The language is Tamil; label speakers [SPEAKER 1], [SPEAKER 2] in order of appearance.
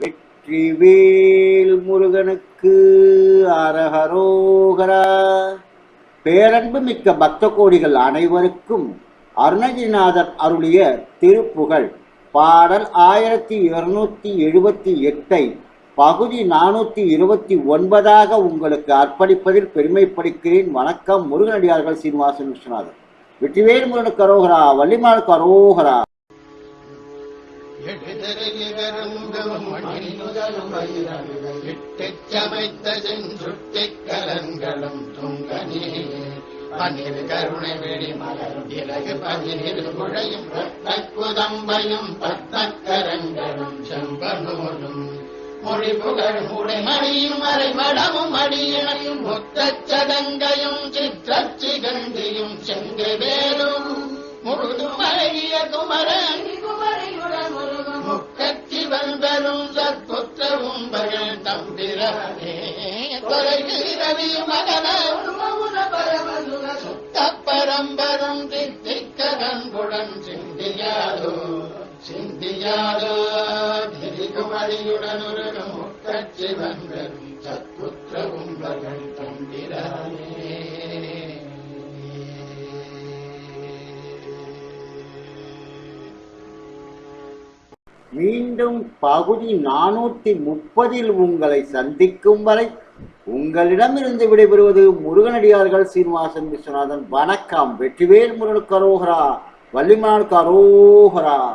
[SPEAKER 1] வெற்றிவேல் முருகனுக்கு அரஹரோகரா. பேரன்பு மிக்க பக்த கோடிகள் அனைவருக்கும் அருணகிரிநாதர் அருளிய திருப்புகழ். பாடல் ஆயிரத்தி இருநூத்தி எழுபத்தி எட்டை பகுதி நானூத்தி இருபத்தி ஒன்பதாக உங்களுக்கு அர்ப்பணிப்பதில் பெருமைப்படுகிறேன். வணக்கம் முருகனடியார்கள் சீனிவாசன் விஸ்வநாதன். வெற்றிவேல் முருகனுக்கு அரோகரா வள்ளிமானுக்கு அரோகரா.
[SPEAKER 2] எட்டுச்சமைத்த செஞ்சுட்டிக் கலன்களும் துங்கனே. பன்னிரு கருணை வெளி மலரும் இலகு பதினிரு குழையும் குதம்பையும் பத்தக்கரங்களும் செம்பனூரும். மொழி புகழ் முடை மணியும் மறைமடமும் அடியினையும் முத்தச் சதங்கையும் పర్యంతం రవి మగన సుత్త పరంబరం దిక్కరంగుడం చింతియాదు చింతియాదు ధిరికుమరియుడను ముక్కచ్చి వందరం సత్పుత్ర కుంభగం తండిరాయే
[SPEAKER 1] மீண்டும் பகுதி நானூற்றி முப்பதில் உங்களை சந்திக்கும் வரை உங்களிடமிருந்து விடைபெறுவது முருகனடியார்கள் சீனிவாசன் விஸ்வநாதன். வணக்கம். வெற்றிவேல் முருகனுக்கு அரோகரா. வள்ளிமானுக்கு அரோகரா.